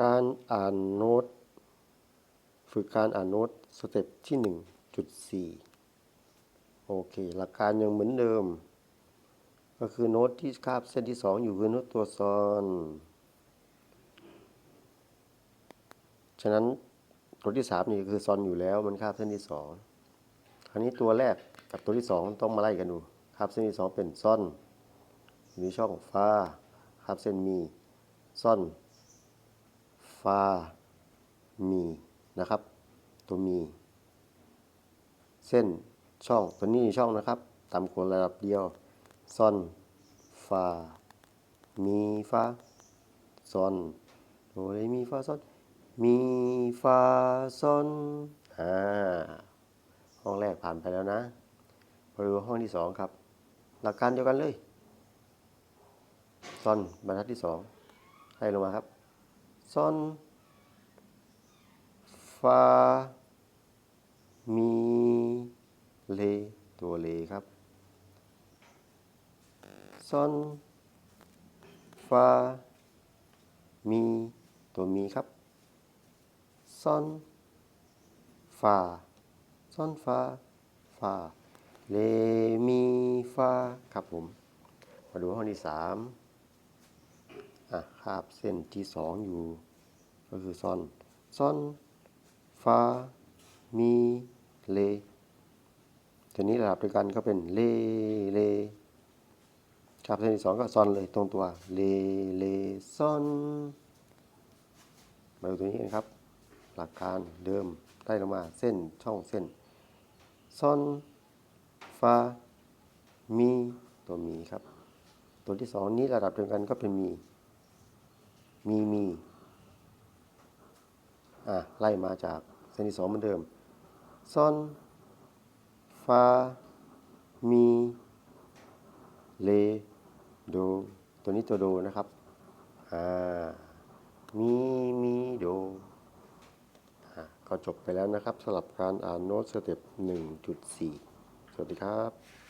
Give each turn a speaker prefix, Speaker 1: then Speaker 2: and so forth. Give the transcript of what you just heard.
Speaker 1: การอ่านโน้ต ฝึกการอ่านโน้ตสเต็ปที่ 1.4 โอเค หลักการยังเหมือนเดิม ก็คือโน้ตที่คาบเส้นที่ 2 อยู่คือโน้ตตัวซอน ฉะนั้นตัวที่ 3 นี่คือซ้อนอยู่แล้วมันคาบเส้นที่ 2 คราวนี้ตัวแรกกับตัวที่ 2 ต้องมาไล่กันดูคาบเส้นที่ 2 เป็นซ้อน มีช่องฟ้าคาบเส้นมีซอน ฟา มีนะครับ ตัวมี เส้นช่องตัวนี้ช่องนะครับต่ำกว่าระดับเดียวซอนฟา มีฟาซอนโดเรมีฟาซอนมีฟาซอนอ่าห้องแรกผ่านไปแล้วนะมาดูห้องที่สองครับ หลักการเดียวกันเลยซอนบรรทัดที่สองให้ลงมาครับ ซอนฟามีเลตัวเลครับซอนฟามีตัวมีครับซอนฟาซอนฟาฟาเลมีฟาครับผม มาดูห้องที่สาม อะคาบเส้นที่สองอยู่ ก็คือซอนซอนฟามีเลทีนี้ระดับเดียวกันก็เป็นเลเลครับเส้นที่สองก็ซอนเลยตรงตัวเลเลซอนมาดูตัวนี้นครับ หลักการเดิมได้ลงมาเส้นช่องเส้นซอนฟามีตัวมีครับ ตัวที่สองนี้ระดับเดียวกันก็เป็นมี มีมีอะไล่มาจากเส้นที่สองเหมือนเดิมซอนฟามีเลโดตัวนี้ตัวโดนะครับอ่ามีมีโดอะก็จบไปแล้วนะครับสำหรับการอ่านโน้ตสเต็ป1.4 สวัสดีครับ